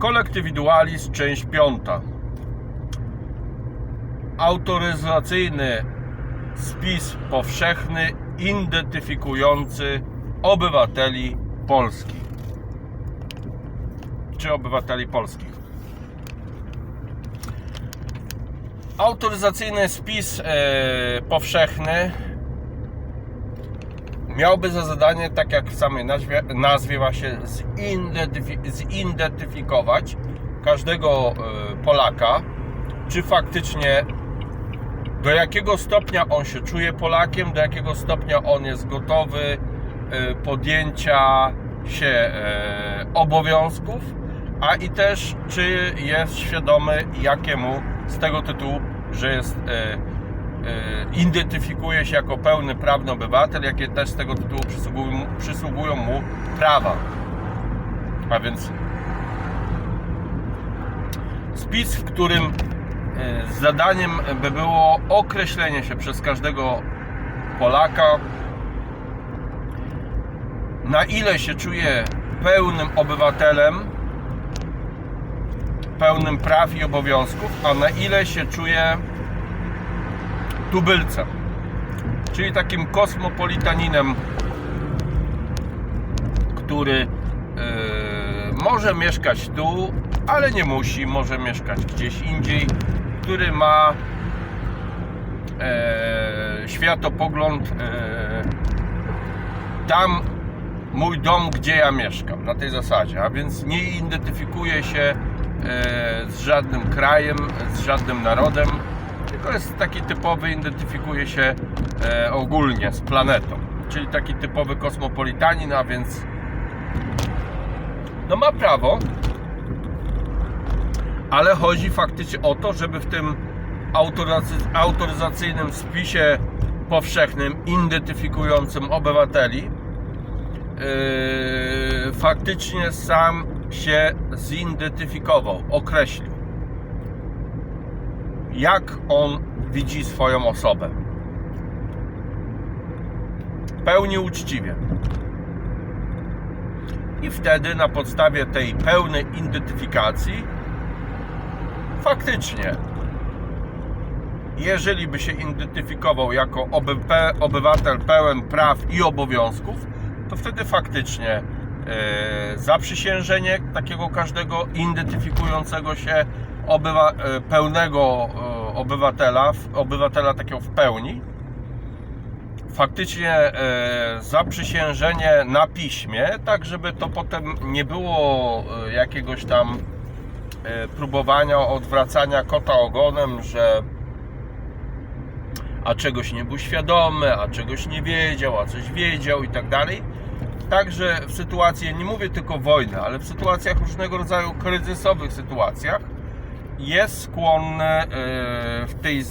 Kolektywidualis, część piąta. Autoryzacyjny spis powszechny identyfikujący obywateli polskich. Czy obywateli polskich. Autoryzacyjny spis e, powszechny miałby za zadanie, tak jak w samej nazwie, nazwie właśnie, zidentyfi- zidentyfikować każdego e, Polaka, czy faktycznie do jakiego stopnia on się czuje Polakiem, do jakiego stopnia on jest gotowy e, podjęcia się e, obowiązków, a i też czy jest świadomy, jakiemu z tego tytułu, że jest identyfikuje się jako pełny prawny obywatel, jakie też z tego tytułu przysługują, przysługują mu prawa. A więc spis, w którym e, zadaniem by było określenie się przez każdego Polaka, na ile się czuje pełnym obywatelem, pełnym praw i obowiązków, a na ile się czuje tubylcem, czyli takim kosmopolitaninem, który yy, może mieszkać tu, ale nie musi, może mieszkać gdzieś indziej, który ma e, światopogląd e, tam mój dom, gdzie ja mieszkam, na tej zasadzie, a więc nie identyfikuje się z żadnym krajem, z żadnym narodem, tylko jest taki typowy, identyfikuje się e, ogólnie z planetą, czyli taki typowy kosmopolitanin, a więc no ma prawo, ale chodzi faktycznie o to, żeby w tym autoryzacy- autoryzacyjnym spisie powszechnym, identyfikującym obywateli, yy, faktycznie sam się zidentyfikował, określił, jak on widzi swoją osobę. Pełni uczciwie. I wtedy na podstawie tej pełnej identyfikacji faktycznie jeżeli by się identyfikował jako obywatel pełen praw i obowiązków, to wtedy faktycznie e, zaprzysiężenie takiego każdego identyfikującego się obywa, e, pełnego e, obywatela, obywatela takiego w pełni, faktycznie e, zaprzysiężenie na piśmie, tak żeby to potem nie było jakiegoś tam próbowania odwracania kota ogonem, że a czegoś nie był świadomy, a czegoś nie wiedział, a coś wiedział i tak dalej. Także w sytuacji, nie mówię tylko wojny, ale w sytuacjach różnego rodzaju kryzysowych sytuacjach jest skłonny e, w tej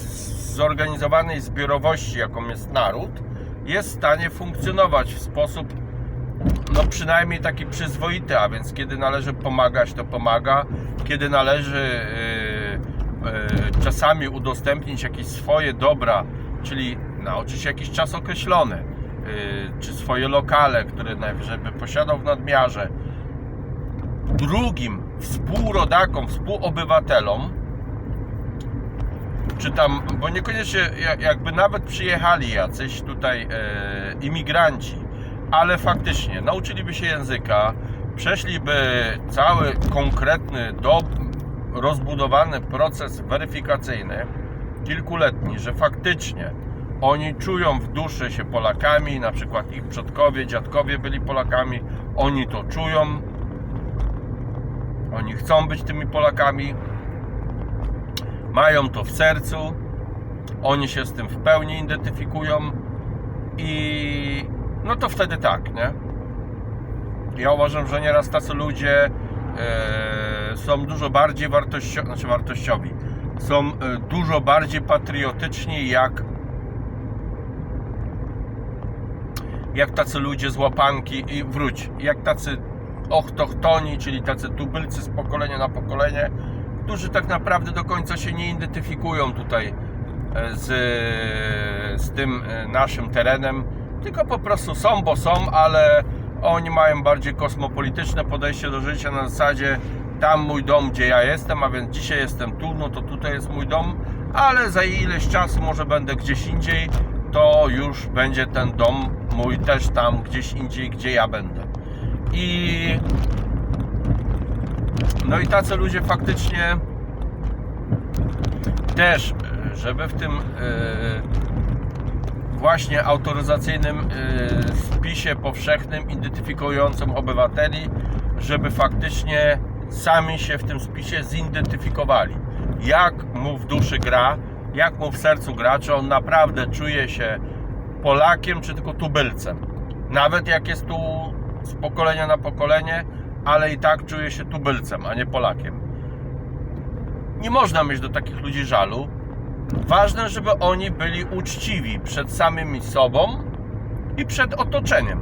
zorganizowanej zbiorowości, jaką jest naród, jest w stanie funkcjonować w sposób no przynajmniej taki przyzwoity, a więc kiedy należy pomagać, to pomaga, kiedy należy yy, yy, czasami udostępnić jakieś swoje dobra, czyli na oczywiście jakiś czas określony, czy swoje lokale, które najwyżej by posiadał w nadmiarze, drugim współrodakom, współobywatelom, czy tam, bo niekoniecznie ja- jakby nawet przyjechali jacyś tutaj e, imigranci, ale faktycznie nauczyliby się języka, przeszliby cały konkretny, do, rozbudowany proces weryfikacyjny, kilkuletni, że faktycznie oni czują w duszy się Polakami, na przykład ich przodkowie, dziadkowie byli Polakami, oni to czują, oni chcą być tymi Polakami, mają to w sercu, oni się z tym w pełni identyfikują. I no to wtedy tak, nie? Ja uważam, że nieraz tacy ludzie e, są dużo bardziej znaczy wartościowi, są e, dużo bardziej patriotyczni jak jak tacy ludzie z łapanki i wróć, jak tacy ochtochtoni, czyli tacy tubylcy z pokolenia na pokolenie, którzy tak naprawdę do końca się nie identyfikują tutaj e, z, z tym e, naszym terenem, tylko po prostu są, bo są, ale oni mają bardziej kosmopolityczne podejście do życia na zasadzie tam mój dom, gdzie ja jestem, a więc dzisiaj jestem tu, no to tutaj jest mój dom, ale za ileś czasu może będę gdzieś indziej, to już będzie ten dom mój też tam gdzieś indziej, gdzie ja będę. I no i tacy ludzie faktycznie też, żeby w tym e, właśnie autoryzacyjnym e, spisie powszechnym identyfikującym obywateli, żeby faktycznie sami się w tym spisie zidentyfikowali. Jak mu w duszy gra, jak mu w sercu gra, czy on naprawdę czuje się Polakiem, czy tylko tubylcem. Nawet jak jest tu z pokolenia na pokolenie, ale i tak czuje się tubylcem, a nie Polakiem. Nie można mieć do takich ludzi żalu. Ważne, żeby oni byli uczciwi przed samymi sobą i przed otoczeniem.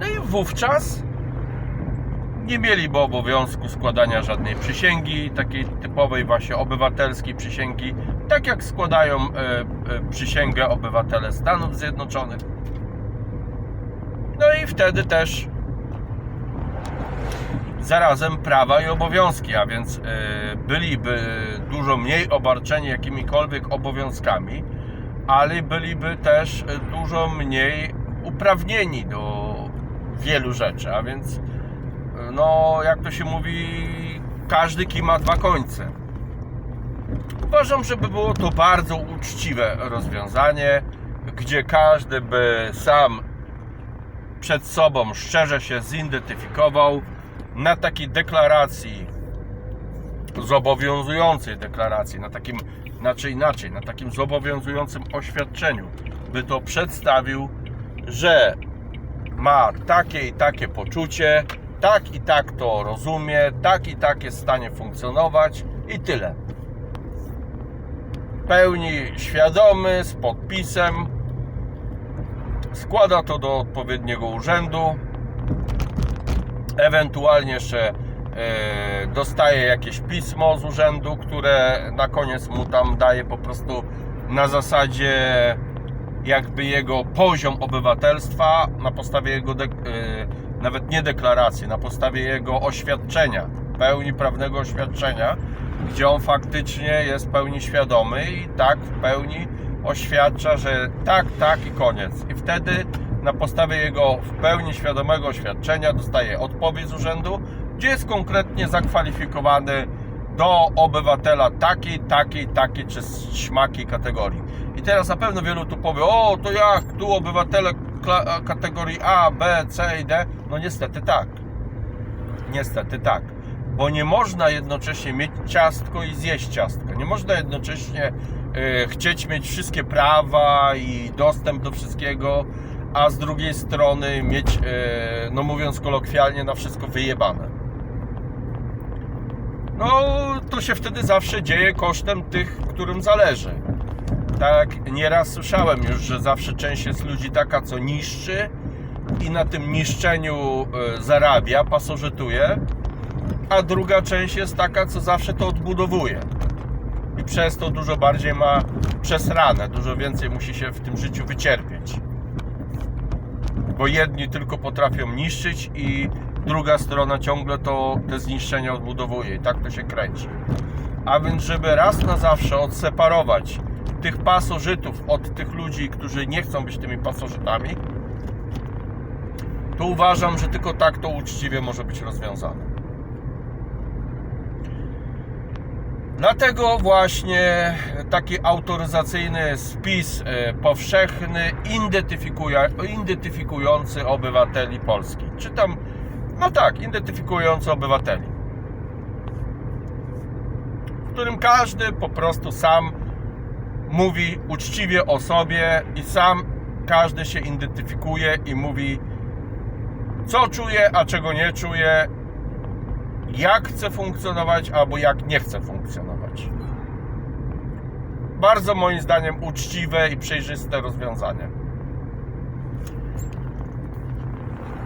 No i wówczas nie mieliby obowiązku składania żadnej przysięgi, takiej typowej właśnie obywatelskiej przysięgi, tak jak składają e, e, przysięgę obywatele Stanów Zjednoczonych. Wtedy też zarazem prawa i obowiązki, a więc e, byliby dużo mniej obarczeni jakimikolwiek obowiązkami, ale byliby też e, dużo mniej uprawnieni do wielu rzeczy, a więc e, no jak to się mówi, każdy kij ma dwa końce. Uważam, żeby było to bardzo uczciwe rozwiązanie, gdzie każdy by sam przed sobą szczerze się zidentyfikował na takiej deklaracji, zobowiązującej deklaracji, na takim, znaczy inaczej, na takim zobowiązującym oświadczeniu, by to przedstawił, że ma takie i takie poczucie, tak i tak to rozumie, tak i tak jest w stanie funkcjonować i tyle. Pełni świadomy, z podpisem, składa to do odpowiedniego urzędu, ewentualnie jeszcze e, dostaje jakieś pismo z urzędu, które na koniec mu tam daje po prostu na zasadzie jakby jego poziom obywatelstwa na podstawie jego e, nawet nie deklaracji, na podstawie jego oświadczenia, pełni prawnego oświadczenia, gdzie on faktycznie jest pełni świadomy i tak w pełni oświadcza, że tak, tak i koniec. I wtedy na podstawie jego w pełni świadomego oświadczenia dostaje odpowiedź z urzędu, gdzie jest konkretnie zakwalifikowany do obywatela takiej, takiej, takiej czy śmakiej kategorii. I teraz na pewno wielu tu powie, o to jak, tu obywatele kategorii A, B, C i D. No niestety tak. Niestety tak. Bo nie można jednocześnie mieć ciastko i zjeść ciastko. Nie można jednocześnie chcieć mieć wszystkie prawa i dostęp do wszystkiego, a z drugiej strony mieć, e, no mówiąc kolokwialnie, na wszystko wyjebane. No, to się wtedy zawsze dzieje kosztem tych, którym zależy. Tak, nieraz słyszałem już, że zawsze część jest ludzi taka, co niszczy i na tym niszczeniu e, zarabia, pasożytuje, a druga część jest taka, co zawsze to odbudowuje. I przez to dużo bardziej ma przesrane, dużo więcej musi się w tym życiu wycierpieć. Bo jedni tylko potrafią niszczyć i druga strona ciągle to te zniszczenia odbudowuje i tak to się kręci. A więc, żeby raz na zawsze odseparować tych pasożytów od tych ludzi, którzy nie chcą być tymi pasożytami, to uważam, że tylko tak to uczciwie może być rozwiązane. Dlatego właśnie taki autoryzacyjny spis e, powszechny identyfikujący obywateli Polski. Czy tam, no tak, identyfikujący obywateli. W którym każdy po prostu sam mówi uczciwie o sobie i sam każdy się identyfikuje i mówi co czuje, a czego nie czuje, jak chce funkcjonować albo jak nie chce funkcjonować. Bardzo moim zdaniem uczciwe i przejrzyste rozwiązanie.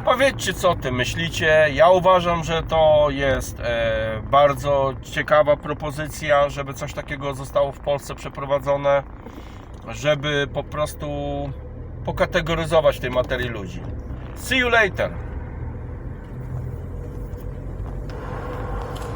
Powiedzcie, co o tym myślicie. Ja uważam, że to jest e, bardzo ciekawa propozycja, żeby coś takiego zostało w Polsce przeprowadzone, żeby po prostu pokategoryzować tej materii ludzi. See you later.